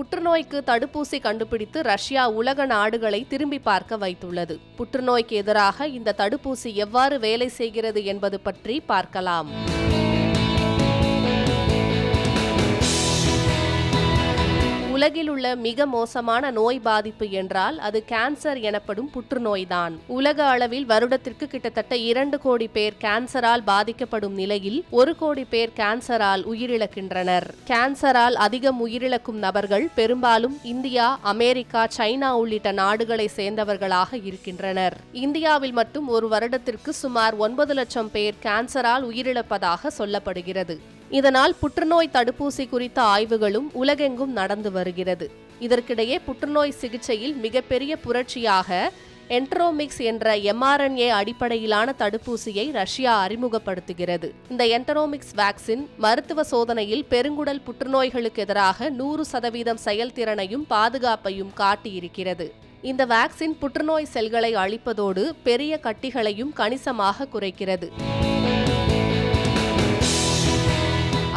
புற்றுநோய்க்கு தடுப்பூசி கண்டுபிடித்து ரஷ்யா உலக நாடுகளை திரும்பி பார்க்க வைத்துள்ளது. புற்றுநோய்க்கு எதிராக இந்த தடுப்பூசி எவ்வாறு வேலை செய்கிறது என்பது பற்றி பார்க்கலாம். உலகில் உள்ள மிக மோசமான நோய் பாதிப்பு என்றால் அது கேன்சர் எனப்படும் புற்றுநோய்தான். உலக அளவில் வருடத்திற்கு கிட்டத்தட்ட இரண்டு கோடி பேர் கேன்சரால் பாதிக்கப்படும் நிலையில் ஒரு கோடி பேர் கேன்சரால் உயிரிழக்கின்றனர். கேன்சரால் அதிகம் உயிரிழக்கும் நபர்கள் பெரும்பாலும் இந்தியா அமெரிக்கா சைனா உள்ளிட்ட நாடுகளை சேர்ந்தவர்களாக இருக்கின்றனர். இந்தியாவில் மட்டும் ஒரு வருடத்திற்கு சுமார் ஒன்பது லட்சம் பேர் கேன்சரால் உயிரிழப்பதாக சொல்லப்படுகிறது. இதனால் புற்றுநோய் தடுப்பூசி குறித்த ஆய்வுகளும் உலகெங்கும் நடந்து வருகிறது. இதற்கிடையே புற்றுநோய் சிகிச்சையில் மிகப்பெரிய புரட்சியாக என்ட்ரோமிக்ஸ் என்ற எம்ஆர்என்ஏ அடிப்படையிலான தடுப்பூசியை ரஷ்யா அறிமுகப்படுத்துகிறது. இந்த என்டரோமிக்ஸ் வேக்சின் மருத்துவ சோதனையில் பெருங்குடல் புற்றுநோய்களுக்கு எதிராக நூறு சதவீதம் செயல்திறனையும் பாதுகாப்பையும் காட்டியிருக்கிறது. இந்த வேக்சின் புற்றுநோய் செல்களை அழிப்பதோடு பெரிய கட்டிகளையும் கணிசமாக குறைக்கிறது.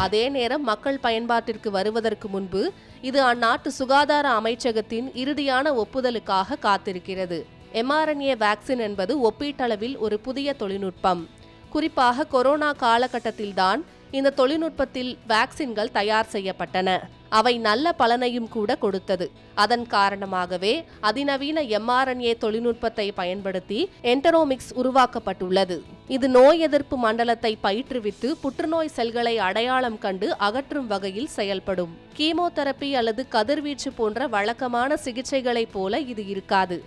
அதே நேரம் மக்கள் பயன்பாட்டிற்கு வருவதற்கு முன்பு இது அந்நாட்டு சுகாதார அமைச்சகத்தின் இறுதியான ஒப்புதலுக்காக காத்திருக்கிறது. எம்ஆர்என்ஏ வேக்சின் என்பது ஒப்பீட்டளவில் ஒரு புதிய தொழில்நுட்பம். குறிப்பாக கொரோனா காலகட்டத்தில்தான் இந்த தொழில்நுட்பத்தில் வேக்சின்கள் தயார் செய்யப்பட்டன. அவை நல்ல பலனையும் கூட கொடுத்தது. அதன் காரணமாகவே அதிநவீன எம்ஆர்என்ஏ தொழில்நுட்பத்தை பயன்படுத்தி என்டரோமிக்ஸ் உருவாக்கப்பட்டுள்ளது. இது நோய் எதிர்ப்பு மண்டலத்தை பயிற்றுவித்து புற்றுநோய் செல்களை அடையாளம் கண்டு அகற்றும் வகையில் செயல்படும். கீமோதெரப்பி அல்லது கதிர்வீச்சு போன்ற வழக்கமான சிகிச்சைகளைப் போல இது இருக்காது.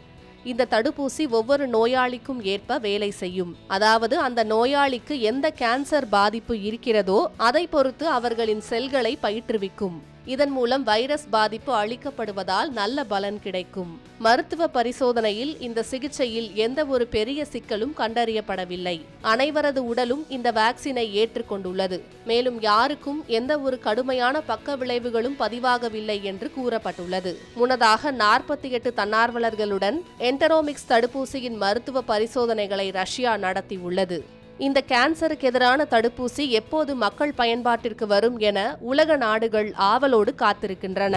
இந்த தடுப்பூசி ஒவ்வொரு நோயாளிக்கும் ஏற்ப வேலை செய்யும். அதாவது அந்த நோயாளிக்கு எந்த கேன்சர் பாதிப்பு இருக்கிறதோ அதை பொறுத்து அவர்களின் செல்களை பயிற்றுவிக்கும். இதன் மூலம் வைரஸ் பாதிப்பு அளிக்கப்படுவதால் நல்ல பலன் கிடைக்கும். மருத்துவ பரிசோதனையில் இந்த சிகிச்சையில் எந்த ஒரு பெரிய சிக்கலும் கண்டறியப்படவில்லை. அனைவரது உடலும் இந்த வேக்சினை ஏற்றுக்கொண்டுள்ளது. மேலும் யாருக்கும் எந்த ஒரு கடுமையான பக்க விளைவுகளும் பதிவாகவில்லை என்று கூறப்பட்டுள்ளது. முன்னதாக நாற்பத்தி எட்டு தன்னார்வலர்களுடன் என்டரோமிக்ஸ் தடுப்பூசியின் மருத்துவ பரிசோதனைகளை ரஷ்யா நடத்தியுள்ளது. இந்த கேன்சருக்கு எதிரான தடுப்பூசி எப்போது மக்கள் பயன்பாட்டிற்கு வரும் என உலக நாடுகள் ஆவலோடு காத்திருக்கின்றன.